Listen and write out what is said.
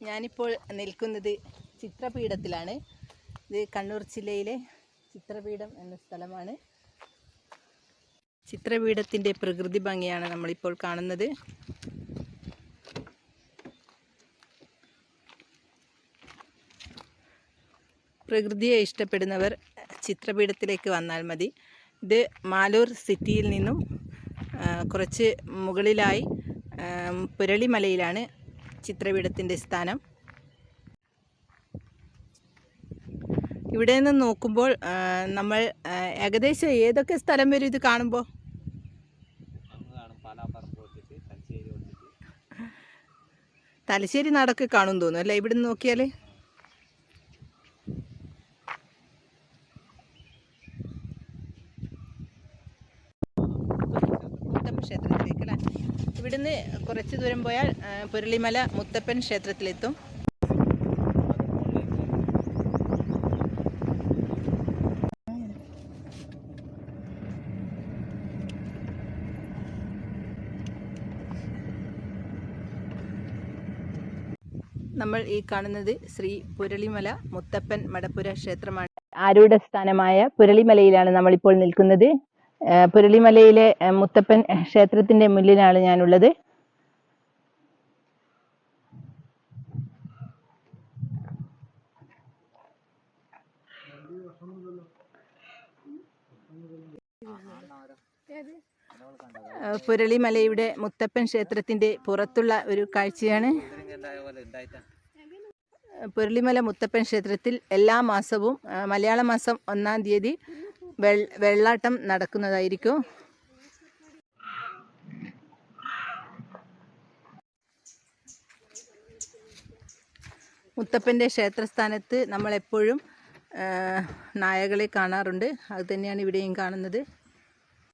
ഞാനിപ്പോൾ നിൽക്കുന്നത് ചിത്രപീഠത്തിലാണ്. ഇത് കണ്ണൂർ ജില്ലയിലെ ചിത്രപീഠം എന്ന സ്ഥലമാണ്. ചിത്രപീഠത്തിന്റെ പ്രകൃതി ഭംഗിയാണ് നമ്മളിപ്പോൾ കാണുന്നത്. പ്രകൃതിയെ ഇഷ്ടപ്പെടുന്നവർ ചിത്രപീഠത്തിലേക്ക് വന്നാൽ മതി. ഇത് മാലൂർ സിറ്റിയിൽ നിന്നും കുറച്ച് മുകളിലായി പുരളിമലയിലാണ് ചിത്രപീഠത്തിന്റെ സ്ഥാനം. ഇവിടെ നിന്ന് നോക്കുമ്പോൾ നമ്മൾ ഏകദേശം ഏതൊക്കെ സ്ഥലം വരും ഇത് കാണുമ്പോൾ? തലശ്ശേരി നാടൊക്കെ കാണും തോന്നുന്നു അല്ലേ? ഇവിടെ നിന്ന് നോക്കിയാൽ ക്ഷേത്രത്തിലേക്ക് അല്ലേ ഇവിടുന്ന് കുറച്ച് ദൂരം പോയാൽ പുരളിമല മുത്തപ്പൻ ക്ഷേത്രത്തിലെത്തും. നമ്മൾ ഈ കാണുന്നത് ശ്രീ പുരളിമല മുത്തപ്പൻ മടപ്പുര ക്ഷേത്രമാണ്. ആരൂഢസ്ഥാനമായ പുരളിമലയിലാണ് നമ്മളിപ്പോൾ നിൽക്കുന്നത്? പുരളിമലയിലെ മുത്തപ്പൻ ക്ഷേത്രത്തിന്റെ മുന്നിലാണ് ഞാനുള്ളത്. പുരളിമലയുടെ മുത്തപ്പൻ ക്ഷേത്രത്തിന്റെ പുറത്തുള്ള ഒരു കാഴ്ചയാണ്. പുരളിമല മുത്തപ്പൻ ക്ഷേത്രത്തിൽ എല്ലാ മാസവും മലയാള മാസം ഒന്നാം തീയതി വെള്ളാട്ടം നടക്കുന്നതായിരിക്കും. മുത്തപ്പന്റെ ക്ഷേത്രസ്ഥാനത്ത് നമ്മളെപ്പോഴും നായകളെ കാണാറുണ്ട്. അത് തന്നെയാണ് ഇവിടെയും കാണുന്നത്.